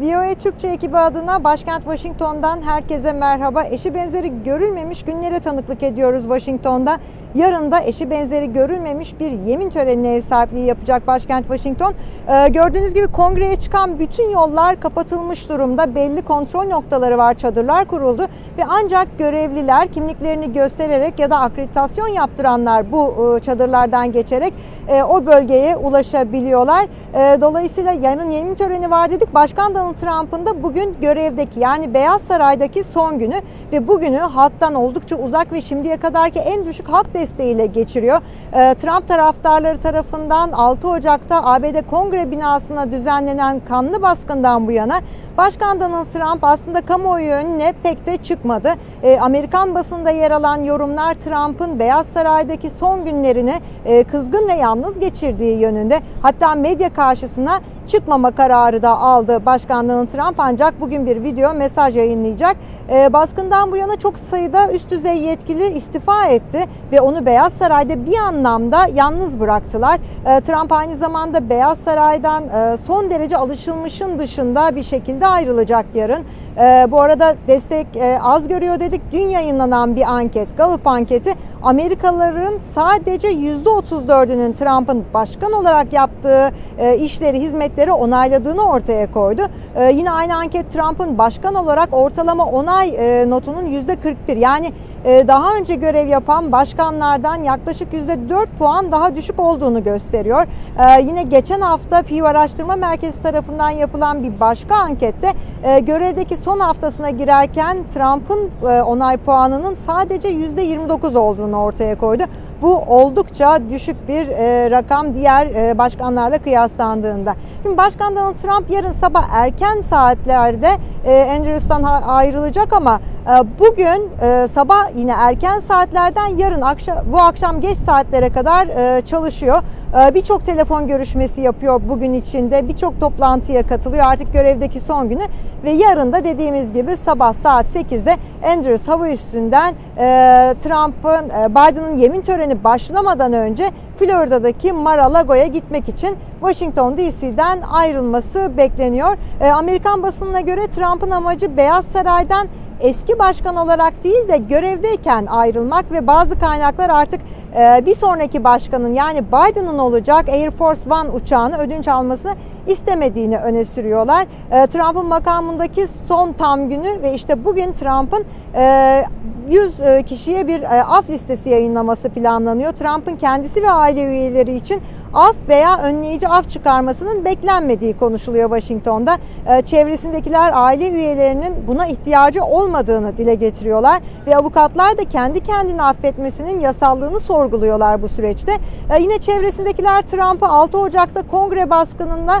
VOA Türkçe ekibi adına başkent Washington'dan herkese merhaba. Eşi benzeri görülmemiş günlere tanıklık ediyoruz Washington'da. Yarın da eşi benzeri görülmemiş bir yemin törenine ev sahipliği yapacak başkent Washington. Ee, gördüğünüz gibi kongreye çıkan bütün yollar kapatılmış durumda. Belli kontrol noktaları var, çadırlar kuruldu ve ancak görevliler kimliklerini göstererek ya da akreditasyon yaptıranlar bu e, çadırlardan geçerek e, o bölgeye ulaşabiliyorlar. E, dolayısıyla yarın yemin töreni var dedik. Başkan Donald Trump'ın da bugün görevdeki yani Beyaz Saray'daki son günü ve bugünü halktan oldukça uzak ve şimdiye kadarki en düşük halk desteğiyle geçiriyor. E, Trump taraftarları tarafından 6 Ocak'ta ABD Kongre binasına düzenlenen kanlı baskından bu yana Başkan Donald Trump aslında kamuoyu önüne pek de çıkmadı. E, Amerikan basında yer alan yorumlar Trump'ın Beyaz Saray'daki son günlerini e, kızgın ve yalnız geçirdiği yönünde. Hatta medya karşısına çıkmama kararı da aldı Başkan Donald Trump ancak bugün bir video mesaj yayınlayacak. E, baskından bu yana çok sayıda üst düzey yetkili istifa etti ve onu Beyaz Saray'da bir anlamda yalnız bıraktılar. E, Trump aynı zamanda Beyaz Saray'dan e, son derece alışılmışın dışında bir şekilde ayrılacak yarın. E, bu arada destek e, az görüyor dedik. Dün yayınlanan bir anket, Gallup anketi Amerikalıların sadece %34'ünün Trump'ın başkan olarak yaptığı e, işleri, hizmetleri onayladığını ortaya koydu. E, yine aynı anket Trump'ın başkan olarak ortalama onay e, notunun %41 yani daha önce görev yapan başkanlardan yaklaşık %4 puan daha düşük olduğunu gösteriyor. Yine geçen hafta Pew Araştırma Merkezi tarafından yapılan bir başka ankette görevdeki son haftasına girerken Trump'ın e, onay puanının sadece %29 olduğunu ortaya koydu. Bu oldukça düşük bir e, rakam diğer e, başkanlarla kıyaslandığında. Şimdi Başkan Donald Trump yarın sabah erken saatlerde e, Andrews'tan ayrılacak ama bugün e, sabah yine erken saatlerden yarın akşam bu akşam geç saatlere kadar e, çalışıyor. E, Birçok telefon görüşmesi yapıyor bugün içinde. Birçok toplantıya katılıyor. Artık görevdeki son günü ve yarın da dediğimiz gibi sabah saat 8'de Andrews hava üstünden Trump'ın Biden'ın yemin töreni başlamadan önce Florida'daki Mar-a-Lago'ya gitmek için Washington DC'den ayrılması bekleniyor. Amerikan basınına göre Trump'ın amacı Beyaz Saray'dan eski başkan olarak değil de görevdeyken ayrılmak ve bazı kaynaklar artık e, bir sonraki başkanın yani Biden'ın olacak Air Force One uçağını ödünç almasını istemediğini öne sürüyorlar. E, Trump'ın makamındaki son tam günü ve işte bugün Trump'ın e, 100 e, kişiye bir e, af listesi yayınlaması planlanıyor. Trump'ın kendisi ve aile üyeleri için af veya önleyici af çıkarmasının beklenmediği konuşuluyor Washington'da. E, Çevresindekiler aile üyelerinin buna ihtiyacı olmadığını dile getiriyorlar ve avukatlar da kendi kendini affetmesinin yasallığını sorguluyorlar bu süreçte. Yine çevresindekiler Trump'ı 6 Ocak'ta kongre baskınına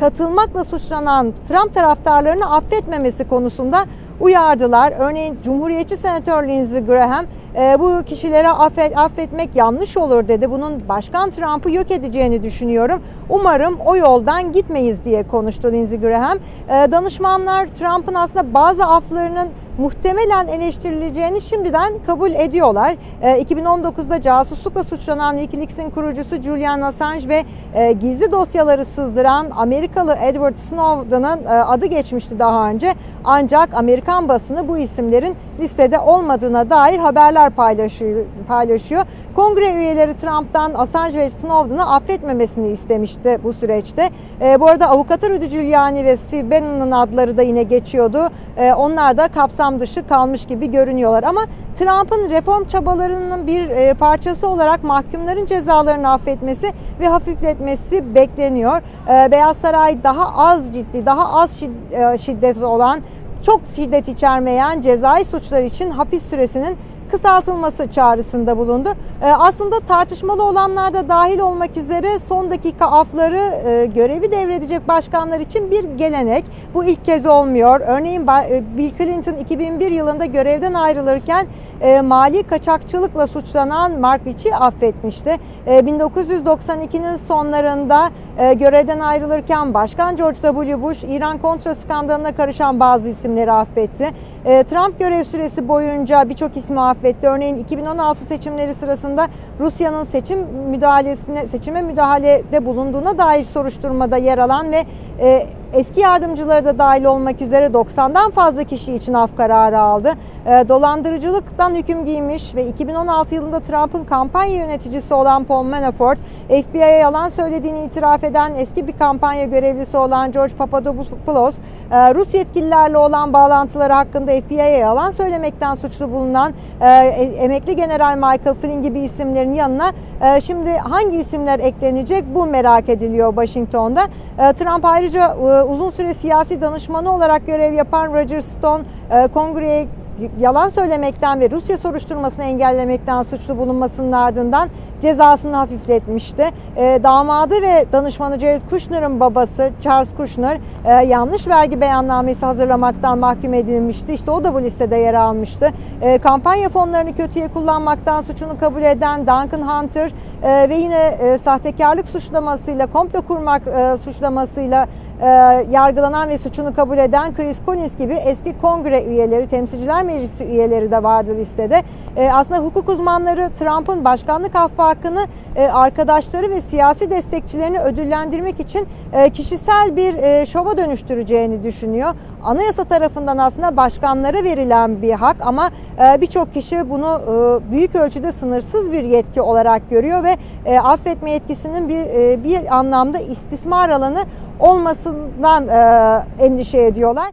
katılmakla suçlanan Trump taraftarlarını affetmemesi konusunda uyardılar. Örneğin Cumhuriyetçi Senatör Lindsey Graham e, bu kişilere affet, affetmek yanlış olur dedi. Bunun Başkan Trump'ı yok edeceğini düşünüyorum. Umarım o yoldan gitmeyiz diye konuştu Lindsey Graham. E, danışmanlar Trump'ın aslında bazı aflarının muhtemelen eleştirileceğini şimdiden kabul ediyorlar. E, 2019'da casuslukla suçlanan Wikileaks'in kurucusu Julian Assange ve e, gizli dosyaları sızdıran Amerikalı Edward Snowden'ın e, adı geçmişti daha önce. Ancak Amerikan basını bu isimlerin listede olmadığına dair haberler paylaşıyor. Kongre üyeleri Trump'tan Assange ve Snowden'ı affetmemesini istemişti bu süreçte. E, bu arada avukatı Rudy Giuliani ve Steve Bannon'ın adları da yine geçiyordu. E, onlar da kapsam dışı kalmış gibi görünüyorlar ama Trump'ın reform çabalarının bir parçası olarak mahkumların cezalarını affetmesi ve hafifletmesi bekleniyor. Beyaz Saray daha az ciddi, daha az e, şiddet olan çok şiddet içermeyen cezai suçlar için hapis süresinin kısaltılması çağrısında bulundu. Ee, aslında tartışmalı olanlar da dahil olmak üzere son dakika afları e, görevi devredecek başkanlar için bir gelenek. Bu ilk kez olmuyor. Örneğin e, Bill Clinton 2001 yılında görevden ayrılırken e, mali kaçakçılıkla suçlanan Mark Ricci affetmişti. E, 1992'nin sonlarında görevden ayrılırken Başkan George W. Bush İran kontra skandalına karışan bazı isimleri affetti. Trump görev süresi boyunca birçok ismi affetti. Örneğin 2016 seçimleri sırasında Rusya'nın seçim müdahalesine seçime müdahalede bulunduğuna dair soruşturmada yer alan ve e, eski yardımcıları da dahil olmak üzere 90'dan fazla kişi için af kararı aldı. E, dolandırıcılıktan hüküm giymiş ve 2016 yılında Trump'ın kampanya yöneticisi olan Paul Manafort, FBI'ye yalan söylediğini itiraf eden eski bir kampanya görevlisi olan George Papadopoulos, e, Rus yetkililerle olan bağlantıları hakkında FBI'ye yalan söylemekten suçlu bulunan e, emekli General Michael Flynn gibi isimlerin yanına e, şimdi hangi isimler eklenecek bu merak ediliyor Washington'da. E, Trump ayrıca e, uzun süre siyasi danışmanı olarak görev yapan Roger Stone e, kongreye yalan söylemekten ve Rusya soruşturmasını engellemekten suçlu bulunmasının ardından cezasını hafifletmişti. E, damadı ve danışmanı Jared Kushner'ın babası Charles Kushner e, yanlış vergi beyannamesi hazırlamaktan mahkum edilmişti. İşte o da bu listede yer almıştı. E, kampanya fonlarını kötüye kullanmaktan suçunu kabul eden Duncan Hunter e, ve yine e, sahtekarlık suçlamasıyla, komplo kurmak e, suçlamasıyla e, yargılanan ve suçunu kabul eden Chris Collins gibi eski kongre üyeleri, temsilciler meclisi üyeleri de vardı listede. E, aslında hukuk uzmanları Trump'ın başkanlık affı hakkını e, arkadaşları ve siyasi destekçilerini ödüllendirmek için e, kişisel bir e, şova dönüştüreceğini düşünüyor. Anayasa tarafından aslında başkanlara verilen bir hak ama e, birçok kişi bunu e, büyük ölçüde sınırsız bir yetki olarak görüyor ve e, affetme yetkisinin bir e, bir anlamda istismar alanı olmasından endişe ediyorlar.